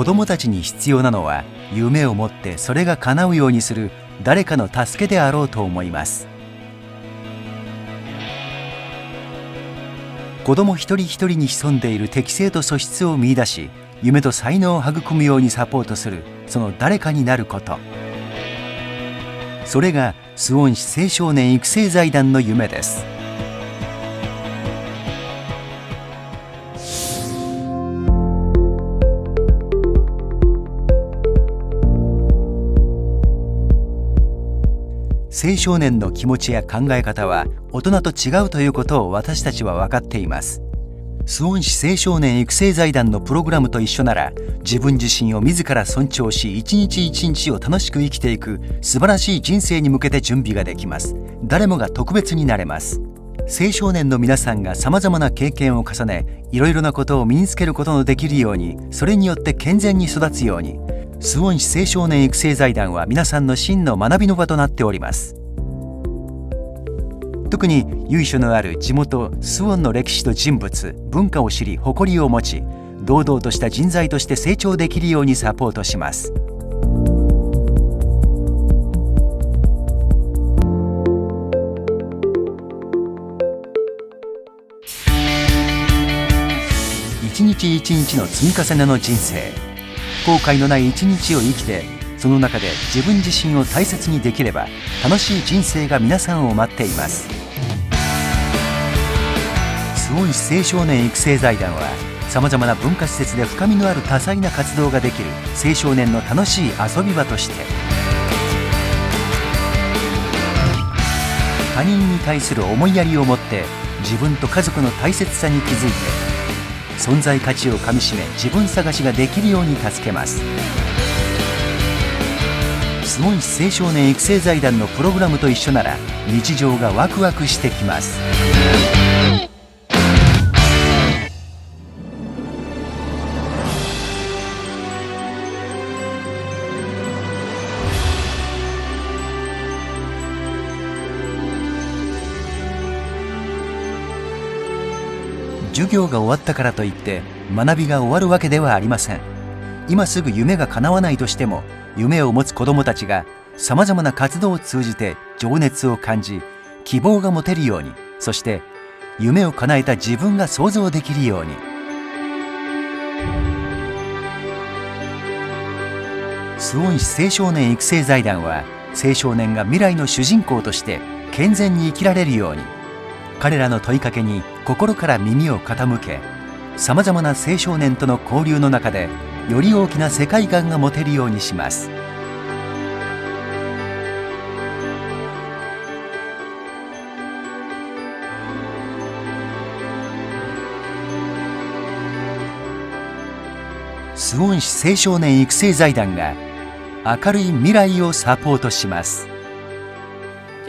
子供たちに必要なのは夢を持ってそれが叶うようにする誰かの助けであろうと思います。子供一人一人に潜んでいる適性と素質を見出し夢と才能を育むようにサポートするその誰かになること。それがスウォン市青少年育成財団の夢です。青少年の気持ちや考え方は大人と違うということを私たちは分かっています。スウォン市青少年育成財団のプログラムと一緒なら自分自身を自ら尊重し一日一日を楽しく生きていく素晴らしい人生に向けて準備ができます。誰もが特別になれます。青少年の皆さんがさまざまな経験を重ねいろいろなことを身につけることのできるようにそれによって健全に育つようにスウォン市青少年育成財団は皆さんの真の学びの場となっております。特に由緒のある地元スウォンの歴史と人物文化を知り誇りを持ち堂々とした人材として成長できるようにサポートします。一日一日の積み重ねの人生。後悔のない一日を生きてその中で自分自身を大切にできれば楽しい人生が皆さんを待っています。スウォン市青少年育成財団はさまざまな文化施設で深みのある多彩な活動ができる青少年の楽しい遊び場として他人に対する思いやりを持って自分と家族の大切さに気づいて存在価値をかみしめ自分探しができるように助けます。すごい青少年育成財団のプログラムと一緒なら日常がワクワクしてきます。授業が終わったからといって学びが終わるわけではありません。今すぐ夢が叶わないとしても夢を持つ子どもたちがさまざまな活動を通じて情熱を感じ希望が持てるようにそして夢を叶えた自分が想像できるように。スウォン市青少年育成財団は青少年が未来の主人公として健全に生きられるように彼らの問いかけに心から耳を傾けさまざまな青少年との交流の中でより大きな世界観が持てるようにします。スウォン市青少年育成財団が明るい未来をサポートします。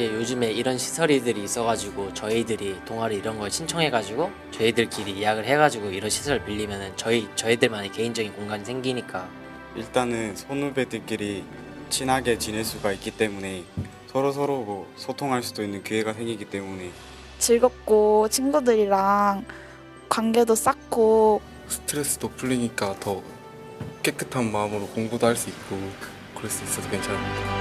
이제 요즘에 이런 시설이들이 있어가지고 저희들이 동아리 이런 걸 신청해가지고 저희들끼리 예약을 해가지고 이런 시설을 빌리면은 저희 저희들만의 개인적인 공간이 생기니까 일단은 선후배들끼리 친하게 지낼 수가 있기 때문에 서로 서로 뭐 소통할 수도 있는 기회가 생기기 때문에 즐겁고 친구들이랑 관계도 쌓고 스트레스도 풀리니까 더 깨끗한 마음으로 공부도 할 수 있고 그럴 수 있어서 괜찮습니다.